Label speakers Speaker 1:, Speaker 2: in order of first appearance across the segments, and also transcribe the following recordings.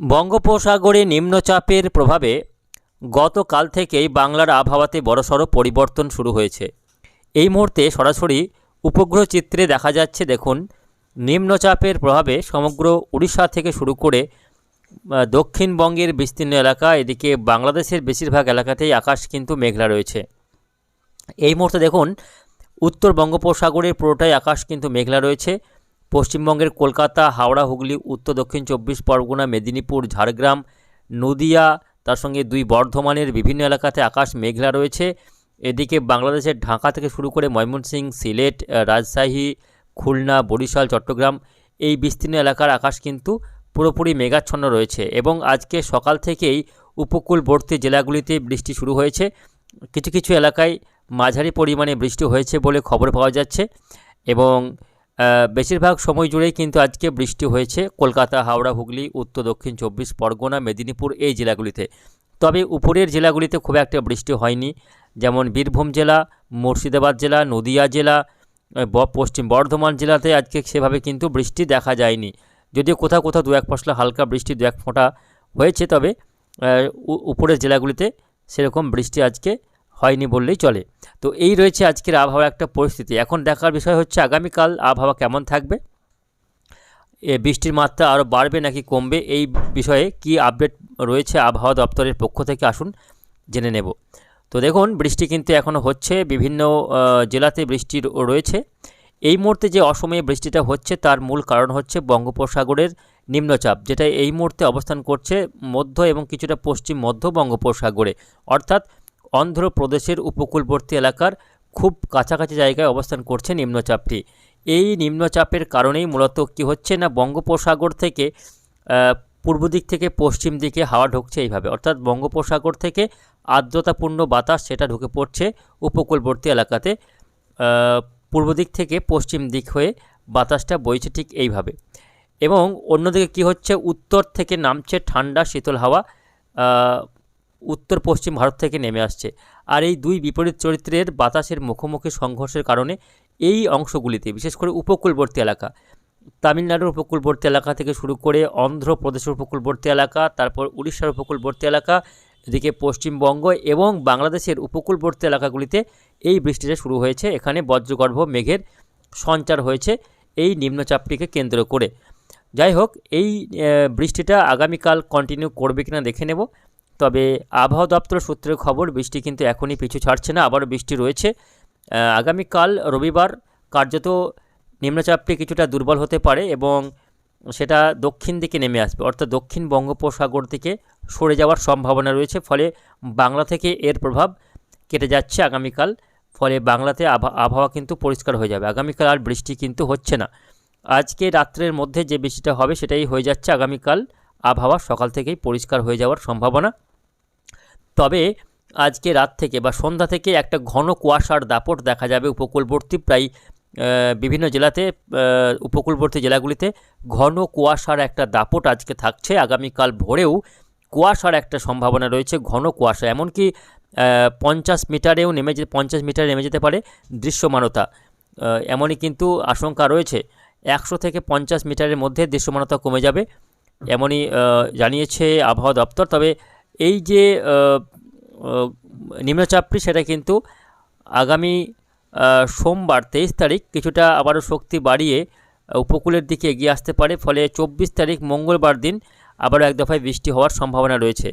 Speaker 1: বঙ্গোপসাগরে নিম্নচাপের প্রভাবে গতকাল থেকেই বাংলার আবহাওয়াতে বড়সড় পরিবর্তন শুরু হয়েছে। এই মুহূর্তে সরাসরি উপগ্রহ চিত্রে দেখা যাচ্ছে, দেখুন, নিম্নচাপের প্রভাবে সমগ্র উড়িষ্যা থেকে শুরু করে দক্ষিণবঙ্গের বিস্তীর্ণ এলাকা, এদিকে বাংলাদেশের বেশিরভাগ এলাকাতেই আকাশ কিন্তু মেঘলা রয়েছে। এই মুহূর্তে দেখুন, উত্তর বঙ্গোপসাগরের পুরোটাই আকাশ কিন্তু মেঘলা রয়েছে। পশ্চিমবঙ্গের কলকাতা, হাওড়া, হুগলি, উত্তর, দক্ষিণ চব্বিশ পরগনা, মেদিনীপুর, ঝাড়গ্রাম, নদিয়া, তার সঙ্গে দুই বর্ধমানের বিভিন্ন এলাকাতে আকাশ মেঘলা রয়েছে। এদিকে বাংলাদেশের ঢাকা থেকে শুরু করে ময়মনসিংহ, সিলেট রাজশাহী, খুলনা, বরিশাল, চট্টগ্রাম এই বিস্তীর্ণ এলাকার আকাশ কিন্তু পুরোপুরি মেঘাচ্ছন্ন রয়েছে এবং আজকে সকাল থেকেই উপকূলবর্তী জেলাগুলিতে বৃষ্টি শুরু হয়েছে। কিছু কিছু এলাকায় মাঝারি পরিমাণে বৃষ্টি হয়েছে বলে খবর পাওয়া যাচ্ছে এবং বেশিরভাগ সময় জুড়েই কিন্তু আজকে বৃষ্টি হয়েছে। কলকাতা, হাওড়া, হুগলি, উত্তর, দক্ষিণ, চব্বিশ, পরগনা, মেদিনীপুর এই জেলাগুলিতে। তবে উপরের জেলাগুলিতে খুব একটা বৃষ্টি হয়নি। যেমন বীরভূম জেলা, মুর্শিদাবাদ জেলা, নদিয়া জেলা পশ্চিম বর্ধমান জেলাতে আজকে সেভাবে কিন্তু বৃষ্টি দেখা যায়নি। যদিও কোথাও কোথাও দু এক পশলা হালকা বৃষ্টি, দু এক ফোঁটা হয়েছে, তবে উপরের জেলাগুলিতে সেরকম বৃষ্টি আজকে হয়নি বললেই চলে। তো এই রয়েছে আজকের আবহাওয়া একটা পরিস্থিতি। এখন দেখার বিষয় হচ্ছে, আগামীকাল আবহাওয়া কেমন থাকবে? বৃষ্টির মাত্রা আরও বাড়বে নাকি কমবে? এই বিষয়ে কি আপডেট রয়েছে আবহাওয়া দপ্তরের পক্ষ থেকে আসুন জেনে নেব। তো দেখুন, বৃষ্টি কিন্তু এখনও হচ্ছে, বিভিন্ন জেলাতে বৃষ্টি রয়েছে। এই মুহূর্তে যে অসময়ে বৃষ্টিটা হচ্ছে, তার মূল কারণ হচ্ছে বঙ্গোপসাগরের নিম্নচাপ, যেটা এই মুহূর্তে অবস্থান করছে মধ্য এবং কিছুটা পশ্চিম মধ্য বঙ্গোপসাগরে। অর্থাৎ অন্ধ্রপ্রদেশের উপকূলবর্তী এলাকার খুব কাছাকাছি জায়গায় অবস্থান করছে নিম্নচাপটি। এই নিম্নচাপের কারণেই মূলত কি হচ্ছে না, বঙ্গোপসাগর থেকে পূর্ব দিক থেকে পশ্চিম দিকে হাওয়া ঢুকছে এইভাবে। অর্থাৎ বঙ্গোপসাগর থেকে আর্দ্রতাপূর্ণ বাতাস সেটা ঢুকে পড়ছে উপকূলবর্তী এলাকাতে। পূর্ব দিক থেকে পশ্চিম দিক হয়ে বাতাসটা বইছে ঠিক এইভাবে। এবং অন্যদিকে কি হচ্ছে, উত্তর থেকে নামছে ঠান্ডা শীতল হাওয়া। উত্তর পশ্চিম ভারত থেকে নেমে আসছে। আর এই দুই বিপরীত চরিত্রের বাতাসের মুখোমুখি সংঘর্ষের কারণে এই অংশগুলিতে, বিশেষ করে উপকূলবর্তী এলাকা, তামিলনাড়ুর উপকূলবর্তী এলাকা থেকে শুরু করে অন্ধ্রপ্রদেশের উপকূলবর্তী এলাকা, তারপর উড়িষ্যার উপকূলবর্তী এলাকা, এদিকে পশ্চিমবঙ্গ এবং বাংলাদেশের উপকূলবর্তী এলাকাগুলিতে এই বৃষ্টিটা শুরু হয়েছে। এখানে বজ্রগর্ভ মেঘের সঞ্চার হয়েছে এই নিম্নচাপটিকে কেন্দ্র করে। যাই হোক, এই বৃষ্টিটা আগামীকাল কন্টিনিউ করবে কিনা দেখে নেব। তবে আবহাওয়া দপ্তর সূত্রের খবর, বৃষ্টি কিন্তু এখনই পিছু ছাড়ছে না, আবারও বৃষ্টি রয়েছে। আগামীকাল রবিবার কার্যত নিম্নচাপটি কিছুটা দুর্বল হতে পারে এবং সেটা দক্ষিণ দিকে নেমে আসবে। অর্থাৎ দক্ষিণ বঙ্গোপসাগর থেকে সরে যাওয়ার সম্ভাবনা রয়েছে, ফলে বাংলা থেকে এর প্রভাব কেটে যাচ্ছে আগামীকাল, ফলে বাংলাতে আবহা- আবহাওয়া কিন্তু পরিষ্কার হয়ে যাবে। আগামীকাল আর বৃষ্টি কিন্তু হচ্ছে না। আজকে রাত্রের মধ্যে যে বৃষ্টিটা হবে সেটাই হয়ে যাচ্ছে আগামীকাল আবহাওয়া সকাল থেকেই পরিষ্কার হয়ে যাওয়ার সম্ভাবনা। তবে আজকে রাত থেকে বা সন্ধ্যা থেকে একটা ঘন কুয়াশার দাপট দেখা যাবে উপকূলবর্তী প্রায় বিভিন্ন জেলাতে উপকূলবর্তী জেলাগুলিতে। ঘন কুয়াশার একটা দাপট আজকে থাকছে। আগামীকাল ভোরেও কুয়াশার একটা সম্ভাবনা রয়েছে, ঘন কুয়াশা। এমনকি পঞ্চাশ মিটারেও নেমে যেতে, পঞ্চাশ মিটারে নেমে যেতে পারে দৃশ্যমানতা। এমনই কিন্তু আশঙ্কা রয়েছে। একশো থেকে পঞ্চাশ মিটারের মধ্যে দৃশ্যমানতা কমে যাবে। এমনই জানিয়েছে আবহাওয়া দপ্তর। তবে এই যে নিম্নচাপটি সেটা কিন্তু আগামী সোমবার তেইশ তারিখ কিছুটা আবারও শক্তি বাড়িয়ে উপকূলের দিকে এগিয়ে আসতে পারে। ফলে চব্বিশ তারিখ মঙ্গলবার দিন আবারও এক দফায় বৃষ্টি হওয়ার সম্ভাবনা রয়েছে।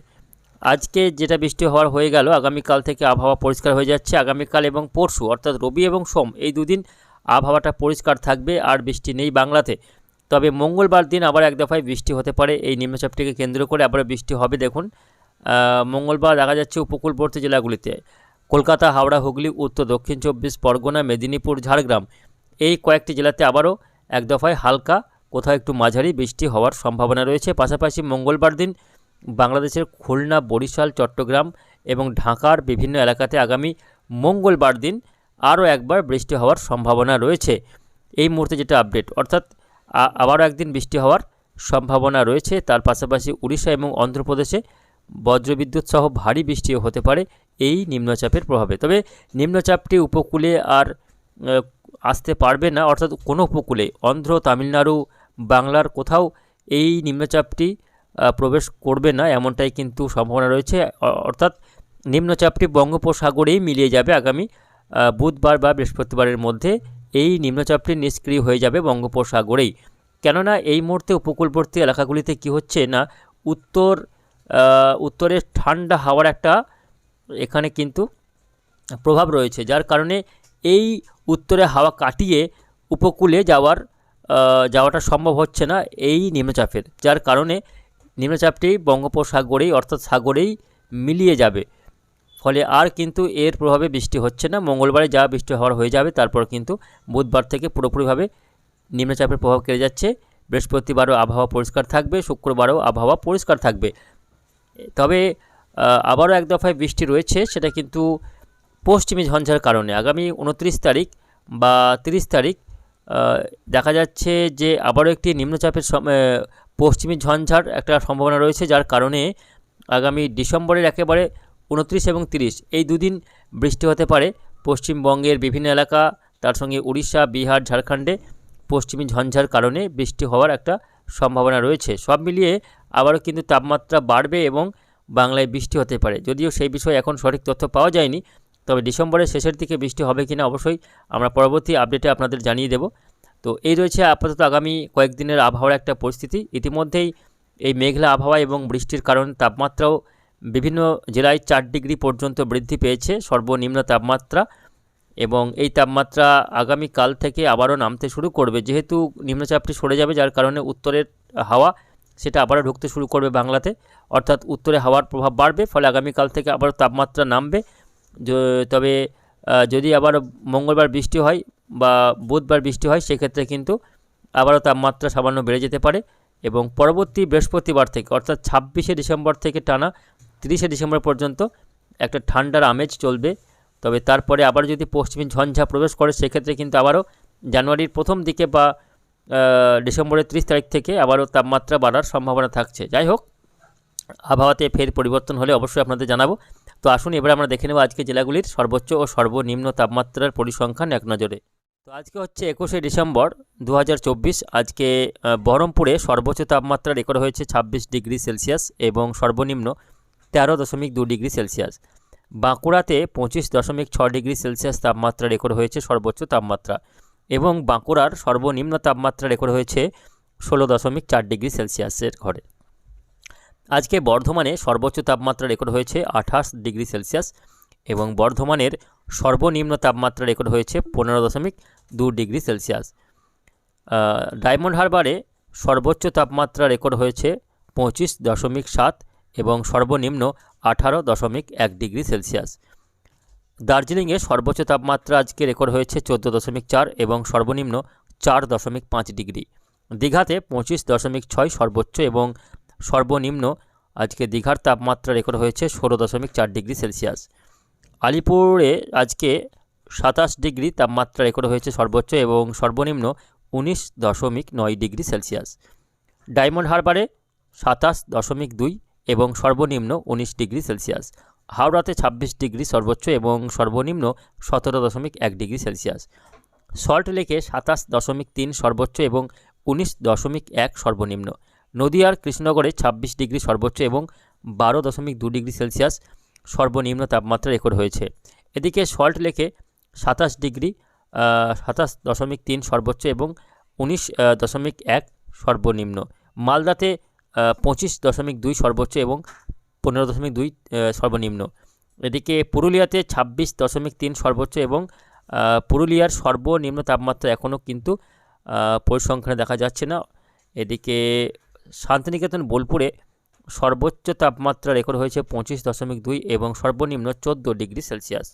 Speaker 1: আজকে যেটা বৃষ্টি হওয়ার হয়ে গেল, আগামীকাল থেকে আবহাওয়া পরিষ্কার হয়ে যাচ্ছে। আগামীকাল এবং পরশু, অর্থাৎ রবি এবং সোম, এই দুদিন আবহাওয়াটা পরিষ্কার থাকবে আর বৃষ্টি নেই বাংলাতে। তবে মঙ্গলবার দিন আবার এক দফায় বৃষ্টি হতে পারে। এই নিম্নচাপটিকে কেন্দ্র করে আবার বৃষ্টি হবে, দেখুন। মঙ্গলবার দেখা যাচ্ছে উপকূলবর্তী জেলাগুলিতে। কলকাতা, হাওড়া, হুগলি, উত্তর, দক্ষিণ চব্বিশ, পরগনা, মেদিনীপুর, ঝাড়গ্রাম। এই কয়েকটি জেলাতে আবারও এক দফায় হালকা, কোথাও একটু মাঝারি বৃষ্টি হওয়ার সম্ভাবনা রয়েছে। পাশাপাশি মঙ্গলবার দিন বাংলাদেশের খুলনা, বরিশাল, চট্টগ্রাম এবং ঢাকার বিভিন্ন এলাকাতে আগামী মঙ্গলবার দিন আরও একবার বৃষ্টি হওয়ার সম্ভাবনা রয়েছে। এই মুহূর্তে যেটা আপডেট, অর্থাৎ আবারও একদিন বৃষ্টি হওয়ার সম্ভাবনা রয়েছে। তার পাশাপাশি উড়িষ্যা এবং অন্ধ্রপ্রদেশে বজ্রবিদ্যুৎ সহ ভারী বৃষ্টিও হতে পারে এই নিম্নচাপের প্রভাবে। তবে নিম্নচাপটি উপকূলে আর আসতে পারবে না, অর্থাৎ কোনো উপকূলে। অন্ধ্র, তামিলনাড়ু, বাংলার কোথাও এই নিম্নচাপটি প্রবেশ করবে না, এমনটাই কিন্তু সম্ভাবনা রয়েছে। অর্থাৎ নিম্নচাপটি বঙ্গোপসাগরেই মিলিয়ে যাবে আগামী বুধবার বা বৃহস্পতিবারের মধ্যে। এই নিম্নচাপটি নিষ্ক্রিয় হয়ে যাবে বঙ্গোপসাগরেই। কেননা এই মুহূর্তে উপকূলবর্তী এলাকাগুলিতে কি হচ্ছে না, উত্তর আহ, উত্তরের ঠান্ডা হাওয়ার একটা এখানে কিন্তু প্রভাব রয়েছে যার কারণে এই উত্তরে হাওয়া কাটিয়ে উপকূলে যাওয়ার যাওয়াটা সম্ভব হচ্ছে না এই নিম্নচাপের যার কারণে নিম্নচাপটি বঙ্গোপসাগরেই অর্থাৎ সাগরেই মিলিয়ে যাবে। ফলে আর কিন্তু এর প্রভাবে বৃষ্টি হচ্ছে না মঙ্গলবারে যা বৃষ্টি হওয়ার হয়ে যাবে তারপর কিন্তু বুধবার থেকে পুরোপুরিভাবে নিম্নচাপের প্রভাব কেটে যাচ্ছে। বৃহস্পতিবারও আবহাওয়া পরিষ্কার থাকবে শুক্রবারও আবহাওয়া পরিষ্কার থাকবে। তবে আবারও এক দফায় বৃষ্টি রয়েছে সেটা কিন্তু পশ্চিমী ঝঞ্ঝার কারণে। আগামী উনত্রিশ তারিখ বা তিরিশ তারিখ আহ, দেখা যাচ্ছে যে আবারও একটি নিম্নচাপের পশ্চিমী ঝঞ্ঝার একটা সম্ভাবনা রয়েছে যার কারণে আগামী ডিসেম্বরের একেবারে উনত্রিশ এবং তিরিশ এই দুদিন বৃষ্টি হতে পারে। পশ্চিমবঙ্গের বিভিন্ন এলাকা তার সঙ্গে উড়িষ্যা বিহার ঝাড়খণ্ডে পশ্চিমী ঝঞ্ঝার কারণে বৃষ্টি হওয়ার একটা সম্ভাবনা রয়েছে। সব মিলিয়ে আবারও কিন্তু তাপমাত্রা বাড়বে এবং বাংলায় বৃষ্টি হতে পারে। যদিও সেই বিষয়ে এখন সঠিক তথ্য পাওয়া যায়নি, তবে ডিসেম্বরের শেষের দিকে বৃষ্টি হবে কিনা অবশ্যই আমরা পরবর্তী আপডেটে আপনাদের জানিয়ে দেব। তো এই রয়েছে আপাতত আগামী কয়েকদিনের আবহাওয়ার একটা পরিস্থিতি। ইতিমধ্যেই এই মেঘলা আবহাওয়া এবং বৃষ্টির কারণে তাপমাত্রাও বিভিন্ন জেলায় চার ডিগ্রি পর্যন্ত বৃদ্ধি পেয়েছে। সর্বনিম্ন তাপমাত্রা এবং এই তাপমাত্রা আগামী কাল থেকে আবারও নামতে শুরু করবে। যেহেতু নিম্নচাপটি সরে যাবে, যার কারণে উত্তরের হাওয়া সেটা আবারও ঢুকতে শুরু করবে বাংলাতে। অর্থাৎ উত্তরে হাওয়ার প্রভাব বাড়বে, ফলে আগামীকাল থেকে আবারও তাপমাত্রা নামবে। তবে যদি আবার মঙ্গলবার বৃষ্টি হয় বা বুধবার বৃষ্টি হয়, সেক্ষেত্রে কিন্তু আবারও তাপমাত্রা সামান্য বেড়ে যেতে পারে এবং পরবর্তী বৃহস্পতিবার থেকে, অর্থাৎ ছাব্বিশে ডিসেম্বর থেকে টানা তিরিশে ডিসেম্বর পর্যন্ত একটা ঠান্ডার আমেজ চলবে তবে তারপরে আবার যদি পশ্চিমী ঝঞ্ঝা প্রবেশ করে, সেক্ষেত্রে কিন্তু আবারও জানুয়ারির প্রথম দিকে বা ডিসেম্বরের ত্রিশ তারিখ থেকে আবারও তাপমাত্রা বাড়ার সম্ভাবনা থাকছে। যাই হোক, আবহাওয়াতে ফের পরিবর্তন হলে অবশ্যই আপনাদের জানাব। তো আসুন, এবার আমরা দেখে নেব আজকে জেলাগুলির সর্বোচ্চ ও সর্বনিম্ন তাপমাত্রার পরিসংখ্যান এক নজরে। তো আজকে হচ্ছে একুশে ডিসেম্বর দু হাজার চব্বিশ। আজকে বহরমপুরে সর্বোচ্চ তাপমাত্রা রেকর্ড হয়েছে ছাব্বিশ ডিগ্রি সেলসিয়াস এবং সর্বনিম্ন তেরো দশমিক দু ডিগ্রি সেলসিয়াস। বাঁকুড়াতে পঁচিশ দশমিক ছ ডিগ্রি সেলসিয়াস তাপমাত্রা রেকর্ড হয়েছে সর্বোচ্চ তাপমাত্রা এবং বাঁকুড়ার সর্বনিম্ন তাপমাত্রা রেকর্ড হয়েছে ষোলো দশমিক চার ডিগ্রি সেলসিয়াসের ঘরে। আজকে বর্ধমানে সর্বোচ্চ তাপমাত্রা রেকর্ড হয়েছে আঠাশ ডিগ্রি সেলসিয়াস এবং বর্ধমানের সর্বনিম্ন তাপমাত্রা রেকর্ড হয়েছে পনেরো দশমিক দু ডিগ্রি সেলসিয়াস। ডায়মন্ড হারবারে সর্বোচ্চ তাপমাত্রা রেকর্ড হয়েছে পঁচিশ দশমিক সাত এবং সর্বনিম্ন আঠারো দশমিক এক ডিগ্রি সেলসিয়াস। দার্জিলিংয়ে সর্বোচ্চ তাপমাত্রা আজকে রেকর্ড হয়েছে চোদ্দ দশমিক চার এবং সর্বনিম্ন চার দশমিক পাঁচ ডিগ্রি। দীঘাতে পঁচিশ দশমিক ছয় সর্বোচ্চ এবং সর্বনিম্ন আজকে দীঘার তাপমাত্রা রেকর্ড হয়েছে ষোলো দশমিক চার ডিগ্রি সেলসিয়াস। আলিপুরে আজকে সাতাশ ডিগ্রি তাপমাত্রা রেকর্ড হয়েছে সর্বোচ্চ এবং সর্বনিম্ন উনিশ দশমিক নয় ডিগ্রি সেলসিয়াস। ডায়মন্ড হারবারে সাতাশ দশমিক দুই এবং সর্বনিম্ন উনিশ ডিগ্রি সেলসিয়াস। হাওড়াতে ছাব্বিশ ডিগ্রি সর্বোচ্চ এবং সর্বনিম্ন সতেরো দশমিক এক ডিগ্রি সেলসিয়াস। সল্ট লেকে সাতাশ দশমিক তিন সর্বোচ্চ এবং উনিশ দশমিক এক সর্বনিম্ন। নদিয়ার কৃষ্ণনগরে ছাব্বিশ ডিগ্রি সর্বোচ্চ এবং বারো দশমিক দু ডিগ্রি সেলসিয়াস সর্বনিম্ন তাপমাত্রা রেকর্ড হয়েছে। এদিকে সল্ট লেকে সাতাশ ডিগ্রি সাতাশ দশমিক তিন সর্বোচ্চ এবং উনিশ দশমিক এক সর্বনিম্ন। মালদাতে পঁচিশ দশমিক দুই সর্বোচ্চ এবং পনেরো দশমিক দুই সর্বনিম্ন। এদিকে পুরুলিয়াতে ছাব্বিশ দশমিক তিন সর্বোচ্চ এবং পুরুলিয়ার সর্বনিম্ন তাপমাত্রা এখনও কিন্তু পরিসংখ্যানে দেখা যাচ্ছে না। এদিকে শান্তিনিকেতন বোলপুরে সর্বোচ্চ তাপমাত্রা রেকর্ড হয়েছে পঁচিশ দশমিক দুই এবং সর্বনিম্ন চোদ্দ ডিগ্রি সেলসিয়াস।